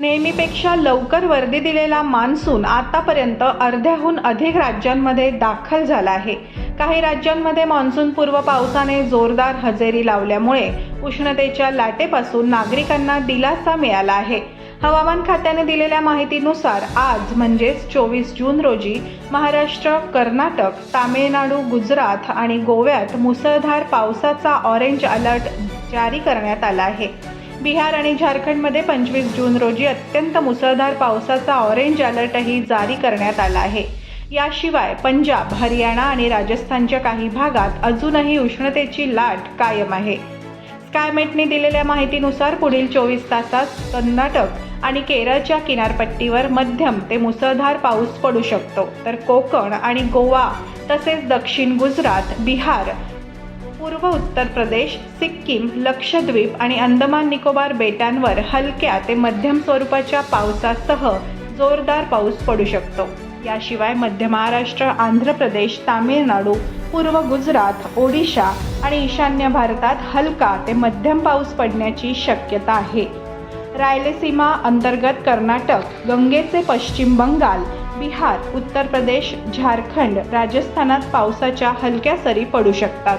नेहमीपेक्षा लवकर वर्दी दिलेला मान्सून आतापर्यंत अर्ध्याहून अधिक राज्यांमध्ये दाखल झाला आहे. काही राज्यांमध्ये मान्सूनपूर्व पावसाने जोरदार हजेरी लावल्यामुळे उष्णतेच्या लाटेपासून नागरिकांना दिलासा मिळाला आहे. हवामान खात्याने दिलेल्या माहितीनुसार आज म्हणजेच चोवीस जून रोजी महाराष्ट्र कर्नाटक तामिळनाडू गुजरात आणि गोव्यात मुसळधार पावसाचा ऑरेंज अलर्ट जारी करण्यात आला आहे. बिहार आणि झारखंडमध्ये पंचवीस जून रोजी अत्यंत मुसळधार पावसाचा ऑरेंज अलर्टही जारी करण्यात आला आहे. याशिवाय पंजाब हरियाणा आणि राजस्थानच्या काही भागात अजूनही उष्णतेची लाट कायम आहे. स्कायमेटने दिलेल्या माहितीनुसार पुढील चोवीस तासात कर्नाटक आणि केरळच्या किनारपट्टीवर मध्यम ते मुसळधार पाऊस पडू शकतो. तर कोकण आणि गोवा तसेच दक्षिण गुजरात बिहार पूर्व उत्तर प्रदेश सिक्कीम लक्षद्वीप आणि अंदमान निकोबार बेटांवर हलक्या ते मध्यम स्वरूपाच्या पावसासह जोरदार पाऊस पडू शकतो. याशिवाय मध्य महाराष्ट्र आंध्र प्रदेश तामिळनाडू पूर्व गुजरात ओडिशा आणि ईशान्य भारतात हलका ते मध्यम पाऊस पडण्याची शक्यता आहे. रायलसीमा अंतर्गत कर्नाटक गंगेचे पश्चिम बंगाल बिहार उत्तर प्रदेश झारखंड राजस्थानात पावसाच्या हलक्या सरी पडू शकतात.